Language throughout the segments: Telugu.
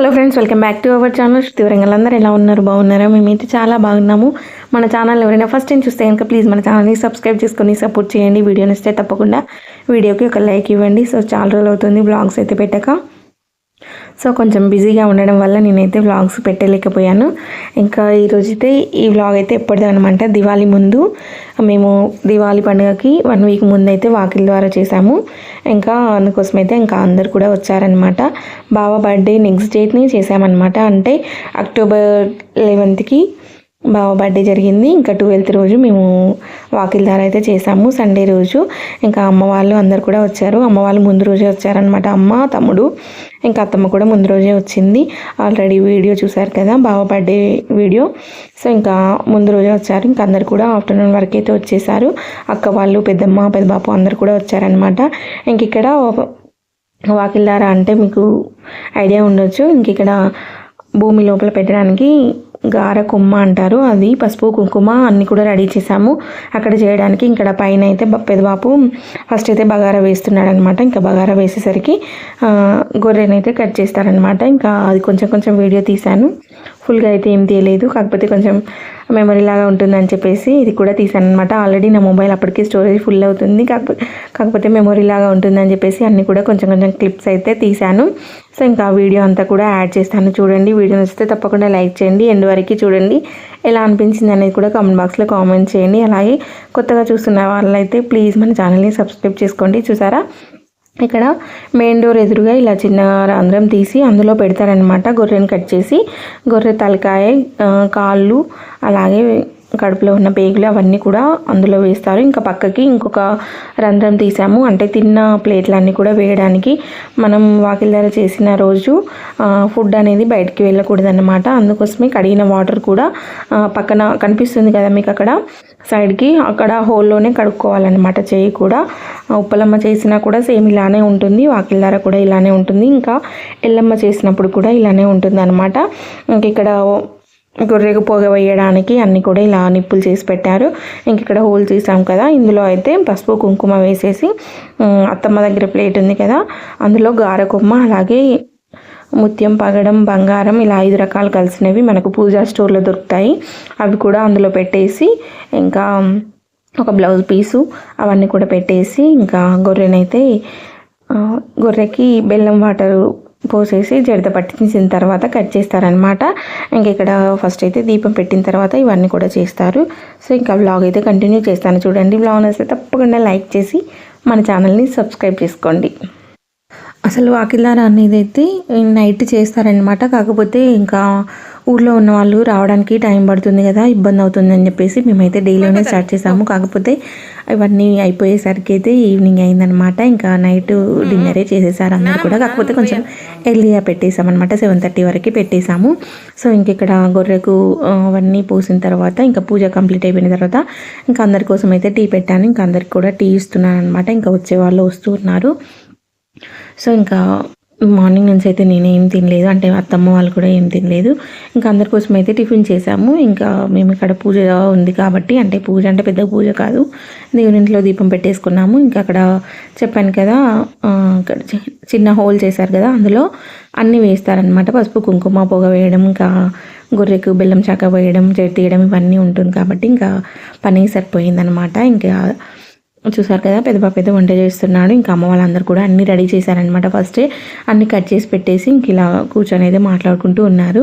Hello friends welcome back to our channel. Shruti Warangal ఎలా ఉన్నారు? బాగున్నారా? మేమైతే చాలా బాగున్నాము. మన ఛానల్ ఎవరైనా ఫస్ట్ టైం చూస్తే కనుక ప్లీజ్ మన ఛానల్ని సబ్స్క్రైబ్ చేసుకొని సపోర్ట్ చేయండి. వీడియో నచ్చితే తప్పకుండా వీడియోకి ఒక లైక్ ఇవ్వండి. సో చాలా రోజులు అవుతుంది బ్లాగ్స్ అయితే పెట్టక. సో కొంచెం బిజీగా ఉండడం వల్ల నేనైతే వ్లాగ్స్ పెట్టలేకపోయాను. ఇంకా ఈరోజైతే ఈ వ్లాగ్ అయితే ఎప్పటిదో అనమాట దివాళీ ముందు. మేము దివాళీ పండుగకి వన్ వీక్ ముందు అయితే వాకిల్ ద్వారా చేసాము ఇంకా అందుకోసం అయితే ఇంకా అందరు కూడా వచ్చారనమాట. బావ బర్త్డే నెక్స్ట్ డేట్ని చేసామన్నమాట అంటే అక్టోబర్ లెవెన్త్కి బావ బర్త్డే జరిగింది. ఇంకా ట్వెల్త్ రోజు మేము వాకిల్దార అయితే చేసాము. సండే రోజు ఇంకా అమ్మ వాళ్ళు అందరు కూడా వచ్చారు. అమ్మ వాళ్ళు ముందు రోజే వచ్చారనమాట అమ్మ తమ్ముడు ఇంకా అత్తమ్మ కూడా ముందు రోజే వచ్చింది. ఆల్రెడీ వీడియో చూసారు కదా బావ బర్త్డే వీడియో. సో ఇంకా ముందు రోజే వచ్చారు. ఇంకా అందరు కూడా ఆఫ్టర్నూన్ వరకు అయితే వచ్చేసారు. అక్క వాళ్ళు పెద్దమ్మ పెద్దబాపు అందరు కూడా వచ్చారనమాట ఇంక ఇక్కడ వాకిల్దార అంటే మీకు ఐడియా ఉండొచ్చు. ఇంక ఇక్కడ భూమి లోపల పెట్టడానికి గార కుమ్మ అంటారు. అది పసుపు కుంకుమ అన్నీ కూడా రెడీ చేసాము అక్కడ చేయడానికి ఇక్కడ పైన అయితే పెదబాపు ఫస్ట్ అయితే బగారా వేస్తున్నాడు అనమాట ఇంకా బగారా వేసేసరికి గొర్రెనైతే కట్ చేస్తారనమాట. ఇంకా అది కొంచెం కొంచెం వీడియో తీశాను. ఫుల్గా అయితే ఏం తీయలేదు. కాకపోతే కొంచెం మెమరీ లాగా ఉంటుందని చెప్పేసి ఇది కూడా తీసాను అనమాట ఆల్రెడీ నా మొబైల్ అప్పటికే స్టోరేజ్ ఫుల్ అవుతుంది. కాకపోతే కాకపోతే మెమరీ లాగా ఉంటుందని చెప్పేసి అన్నీ కూడా కొంచెం కొంచెం క్లిప్స్ అయితే తీశాను. సో ఇంకా వీడియో అంతా కూడా యాడ్ చేస్తాను. చూడండి వీడియో నచ్చితే తప్పకుండా లైక్ చేయండి. ఎండ్ వరకు చూడండి. ఎలా అనిపించింది అనేది కూడా కామెంట్ బాక్స్లో కామెంట్ చేయండి. అలాగే కొత్తగా చూస్తున్న వాళ్ళైతే ప్లీజ్ మన ఛానల్ని సబ్స్క్రైబ్ చేసుకోండి. చూసారా? ఇక్కడ మెయిన్ డోర్ ఎదురుగా ఇలా చిన్న రంధ్రం తీసి అందులో పెడతారనమాట గొర్రెని కట్ చేసి గొర్రె తలకాయ కాళ్ళు అలాగే కడుపులో ఉన్న పేగులు అవన్నీ కూడా అందులో వేస్తారు. ఇంకా పక్కకి ఇంకొక రంధ్రం తీసాము. అంటే తిన్న ప్లేట్లన్నీ కూడా వేయడానికి మనం వాకిల్ చేసిన రోజు ఫుడ్ అనేది బయటికి వెళ్ళకూడదన్నమాట. అందుకోసమే కడిగిన వాటర్ కూడా పక్కన కనిపిస్తుంది కదా మీకు అక్కడ? సైడ్కి అక్కడ హోల్లోనే కడుక్కోవాలన్నమాట చేయి కూడా. ఉప్పలమ్మ చేసినా కూడా సేమ్ ఇలానే ఉంటుంది. వాకిల్దార కూడా ఇలానే ఉంటుంది. ఇంకా ఎల్లమ్మ చేసినప్పుడు కూడా ఇలానే ఉంటుంది అనమాట ఇంక ఇక్కడ గొర్రెకు పొగ వేయడానికి అన్నీ కూడా ఇలా నిప్పులు చేసి పెట్టారు. ఇంక ఇక్కడ హోల్ చేసాం కదా. ఇందులో అయితే పసుపు కుంకుమ వేసేసి అత్తమ్మ దగ్గర ప్లేట్ ఉంది కదా. అందులో గారకొమ్మ అలాగే ముత్యం పగడం బంగారం ఇలా ఐదు రకాలు కలిసినవి మనకు పూజా స్టోర్లో దొరుకుతాయి. అవి కూడా అందులో పెట్టేసి ఇంకా ఒక బ్లౌజ్ పీసు అవన్నీ కూడా పెట్టేసి ఇంకా గొర్రెనైతే గొర్రెకి బెల్లం వాటరు పోసేసి జడత పట్టించిన తర్వాత కట్ చేస్తారనమాట ఇంక ఇక్కడ ఫస్ట్ అయితే దీపం పెట్టిన తర్వాత ఇవన్నీ కూడా చేస్తారు. సో ఇంకా బ్లాగ్ అయితే కంటిన్యూ చేస్తాను. చూడండి బ్లాగ్ నచ్చితే తప్పకుండా లైక్ చేసి మన ఛానల్ని సబ్స్క్రైబ్ చేసుకోండి. అసలు వాకిల్దార అనేది అయితే నైట్ చేస్తారనమాట కాకపోతే ఇంకా ఊర్లో ఉన్న వాళ్ళు రావడానికి టైం పడుతుంది కదా ఇబ్బంది అవుతుంది అని చెప్పేసి మేమైతే డైలీనే స్టార్ట్ చేసాము. కాకపోతే ఇవన్నీ అయిపోయేసరికి అయితే ఈవినింగ్ అయిందనమాట ఇంకా నైట్ డిన్నరే చేసేసారు అందరు కూడా. కాకపోతే కొంచెం ఎర్లీగా పెట్టేసామన్నమాట. సెవెన్ థర్టీ వరకు పెట్టేశాము సో ఇంక ఇక్కడ గొర్రెకు అవన్నీ పూసిన తర్వాత ఇంకా పూజ కంప్లీట్ అయిపోయిన తర్వాత ఇంకా అందరి కోసం అయితే టీ పెట్టాను. ఇంకా అందరికి కూడా టీ ఇస్తున్నాను అనమాట ఇంకా వచ్చే వాళ్ళు వస్తూ ఉన్నారు. సో ఇంకా మార్నింగ్ నుంచి అయితే నేను తినలేదు. అంటే అత్తమ్మ వాళ్ళు కూడా ఏం తినలేదు. ఇంకా అందరి కోసం అయితే టిఫిన్ చేసాము ఇంకా మేము ఇక్కడ పూజ ఉంది కాబట్టి అంటే పూజ అంటే పెద్ద పూజ కాదు. దేవునింట్లో దీపం పెట్టేసుకున్నాము. ఇంకా అక్కడ చెప్పాను కదా అక్కడ చిన్న హోల్ చేశారు కదా అందులో అన్నీ వేస్తారనమాట పసుపు కుంకుమ పొగ వేయడం ఇంకా గొర్రెకు బెల్లం చాక వేయడం చెట్టు తీయడం ఇవన్నీ ఉంటుంది కాబట్టి ఇంకా పని సరిపోయిందనమాట ఇంకా చూసారు కదా పెద్ద పాప అయితే వంట చేస్తున్నాడు. ఇంకా అమ్మ వాళ్ళందరూ కూడా అన్నీ రెడీ చేశారనమాట ఫస్టే అన్ని కట్ చేసి పెట్టేసి ఇంక ఇలా కూర్చొని అయితే మాట్లాడుకుంటూ ఉన్నారు.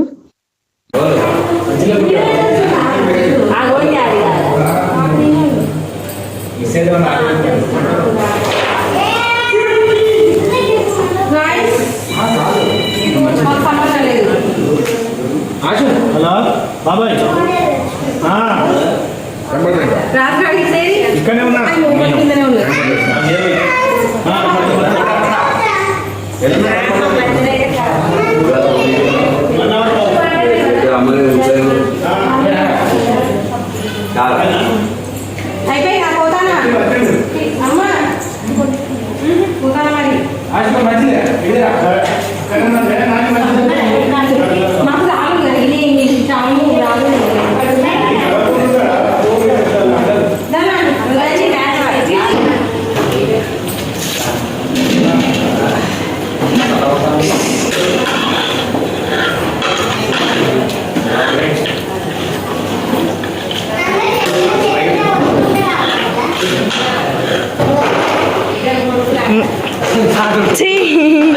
17.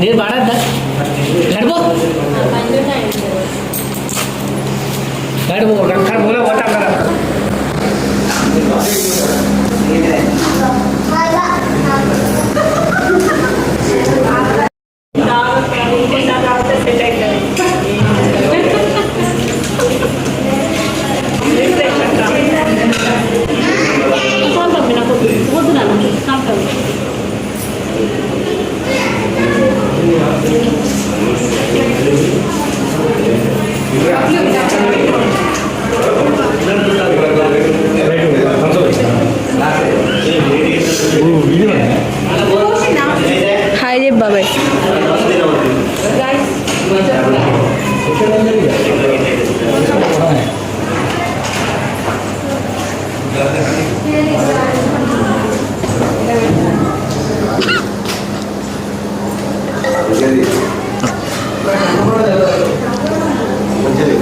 ನೀರು ಬಾಡದ್ದ ನಡ್ಬೋ ನಡ್ಬೋ ನನ್ನ Hi, babai. మంచిది మంచిది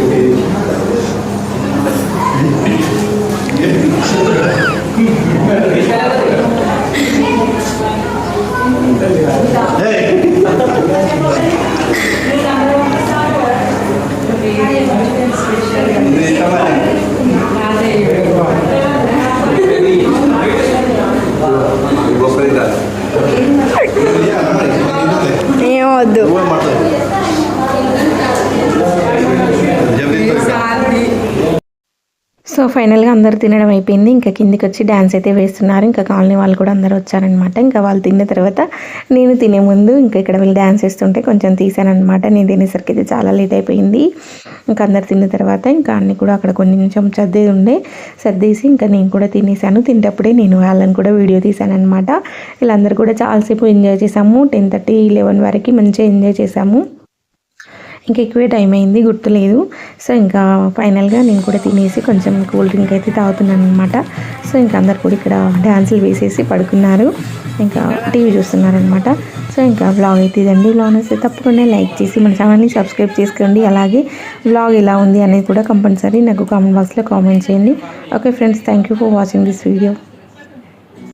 సో ఫైనల్గా అందరు తినడం అయిపోయింది. ఇంకా కిందికి వచ్చి డ్యాన్స్ అయితే వేస్తున్నారు. ఇంకా కాలనీ వాళ్ళు కూడా అందరూ వచ్చారనమాట ఇంకా వాళ్ళు తిన్న తర్వాత నేను తినే ముందు ఇంకా ఇక్కడ వీళ్ళు డ్యాన్స్ వేస్తుంటే కొంచెం తీసానమాట నేను తినేసరికి అయితే చాలా లేట్ అయిపోయింది. ఇంకా అందరు తిన్న తర్వాత ఇంకా అన్ని కూడా అక్కడ కొన్ని నిమిషం ఉండే సర్దేసి ఇంకా నేను కూడా తినేసాను. తింటప్పుడే నేను వాళ్ళని కూడా వీడియో తీశాను అనమాట వీళ్ళందరూ కూడా చాలాసేపు ఎంజాయ్ చేసాము టెన్ థర్టీ లెవెన్ వరకు మంచిగా ఎంజాయ్ చేసాము ఇంకా ఎక్కువే టైం అయింది గుర్తులేదు. సో ఇంకా ఫైనల్గా నేను కూడా తినేసి కొంచెం కూల్ డ్రింక్ అయితే తాగుతున్నాను అనమాట సో ఇంకా అందరు కూడా ఇక్కడ డ్యాన్సులు వేసేసి పడుకున్నారు. ఇంకా టీవీ చూస్తున్నారనమాట సో ఇంకా వ్లాగ్ అయితే ఇదండి. బ్లాగ్ వస్తే తప్పకుండా లైక్ చేసి మన ఛానల్ని సబ్స్క్రైబ్ చేసుకోండి. అలాగే వ్లాగ్ ఎలా ఉంది అనేది కూడా కంపల్సరీ నాకు కామెంట్ బాక్స్లో కామెంట్ చేయండి. Okay friends thank you for watching this video